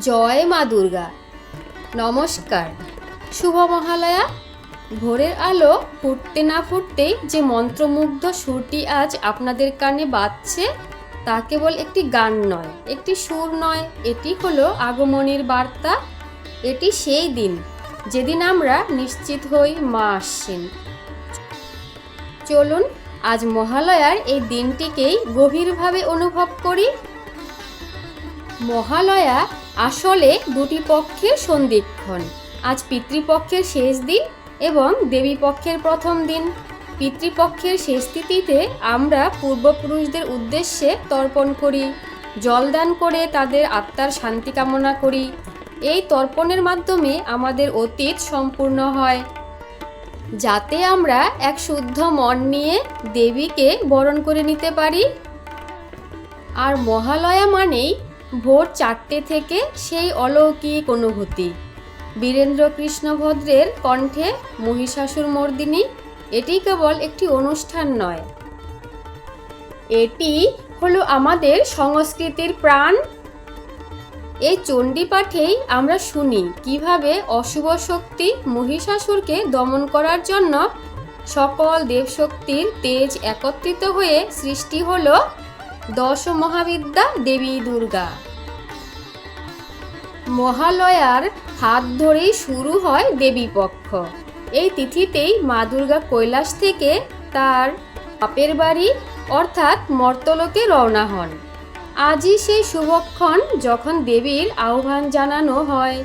জয় মা দুর্গা। নমস্কার। শুভ মহালয়া। ভোরের আলো ফুটতে না ফুটতেই যে মন্ত্রমুগ্ধ সুরটি আজ আপনাদের কানে বাজছে, তা কেবল একটি গান নয়, একটি সুর নয়, এটি হলো আগমনের বার্তা। এটি সেই দিন, যেদিন আমরা নিশ্চিত হই মা আসছেন। চলুন, আজ মহালয়ার এই দিনটিকেই গভীরভাবে অনুভব করি। মহালয়া আসলে দুটি পক্ষের সন্ধিক্ষণ। আজ পিতৃপক্ষের শেষ দিন এবং দেবী পক্ষের প্রথম দিন। পিতৃপক্ষের শেষ তিথিতে আমরা পূর্বপুরুষদের উদ্দেশ্যে তর্পণ করি, জলদান করে তাদের আত্মার শান্তি কামনা করি। এই তর্পণের মাধ্যমে আমাদের অতীত সম্পূর্ণ হয়। যাতে আমরা এক শুদ্ধ মন নিয়ে দেবীকে বরণ করে নিতে পারি। আর মহালয়া মানেই ভোর চারটে থেকে সেই অলৌকিক অনুভূতি। বীরেন্দ্র কৃষ্ণ ভদ্রের কণ্ঠে মহিষাসুর মর্দিনী, এটি কেবল একটি অনুষ্ঠান নয়। এটি হলো আমাদের সংস্কৃতির প্রাণ। এই চণ্ডী পাঠেই আমরা শুনি কীভাবে অশুভ শক্তি মহিষাসুরকে দমন করার জন্য সকল দেবশক্তির তেজ একত্রিত হয়ে সৃষ্টি হলো। দশ মহাবিদ্যা দেবী দুর্গা। মহালয়ার হাত ধরেই শুরু হয় দেবী পক্ষ। এই তিথিতেই মা দুর্গা কৈলাস থেকে তার বাপের বাড়ি, অর্থাৎ মর্তলোকে রওনা হন। আজই সেই শুভক্ষণ যখন দেবীর আহ্বান জানানো হয়।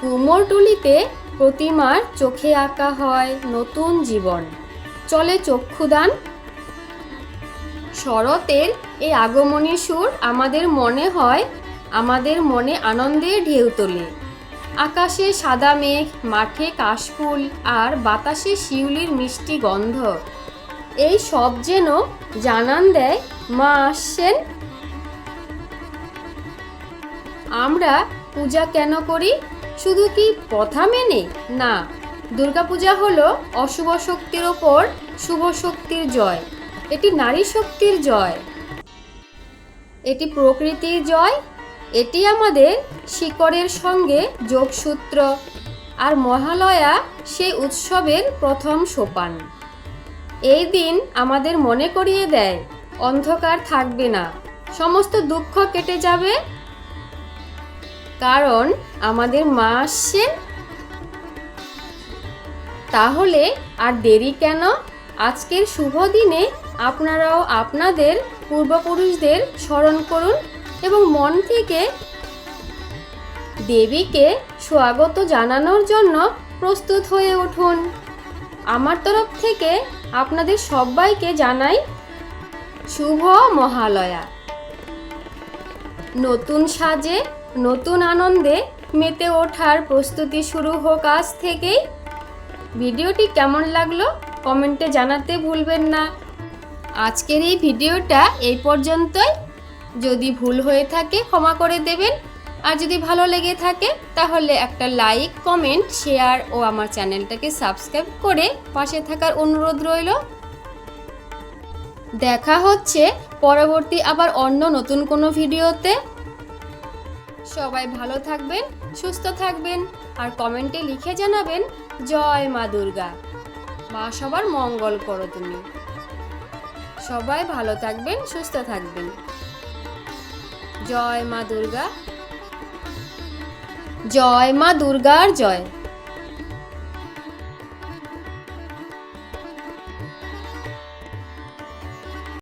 কুমোরটুলিতে প্রতিমার চোখে আঁকা হয় নতুন জীবন। চলে চক্ষুদান শরতের এই আগমনী সুর আমাদের মনে হয়, আমাদের মনে আনন্দের ঢেউ তোলে। আকাশে সাদা মেঘ, মাঠে কাশফুল আর বাতাসে শিউলির মিষ্টি গন্ধ। এই সব যেন জানান দেয় মা আসছেন। আমরা পূজা কেন করি? শুধু কি প্রথা মেনে? না, দুর্গাপূজা হলো অশুভ শক্তির ওপর শুভ শক্তির জয়। এটি নারী শক্তির জয়। এটি প্রকৃতির জয়। এটি আমাদের শিকড়ের সঙ্গে যোগসূত্র। আর মহালয়া সেই উৎসবের প্রথম সোপান। এই দিন আমাদের মনে করিয়ে দেয়, অন্ধকার থাকবে না, সমস্ত দুঃখ কেটে যাবে। কারণ আমাদের মা আসছে তাহলে আর দেরি কেন? আজকের শুভ দিনে আপনারাও আপনাদের পূর্বপুরুষদের স্মরণ করুন এবং মন থেকে দেবীকে স্বাগত জানানোর জন্য প্রস্তুত হয়ে উঠুন। আমার তরফ থেকে আপনাদের সবাইকে জানাই শুভ মহালয়া। নতুন সাজে, নতুন আনন্দে মেতে ওঠার প্রস্তুতি শুরু হোক আজ থেকেই। ভিডিওটি কেমন লাগল কমেন্টে জানাতে ভুলবেন না। আজকের এই ভিডিওটা এই পর্যন্তই। যদি ভুল হয়ে থাকে, ক্ষমা করে দেবেন। আর যদি ভালো লেগে থাকে, তাহলে একটা লাইক, কমেন্ট, শেয়ার ও আমার চ্যানেলটাকে সাবস্ক্রাইব করে পাশে থাকার অনুরোধ রইল। দেখা হচ্ছে পরবর্তী আবার অন্য নতুন কোনো ভিডিওতে। সবাই ভালো থাকবেন, সুস্থ থাকবেন আর কমেন্টে লিখে জানাবেন, জয় মা দুর্গা। মা সবার মঙ্গল করো তুমি। সবাই ভালো থাকবেন সুস্থ থাকবেন। জয় মা দুর্গা। জয় মা দুর্গার জয়।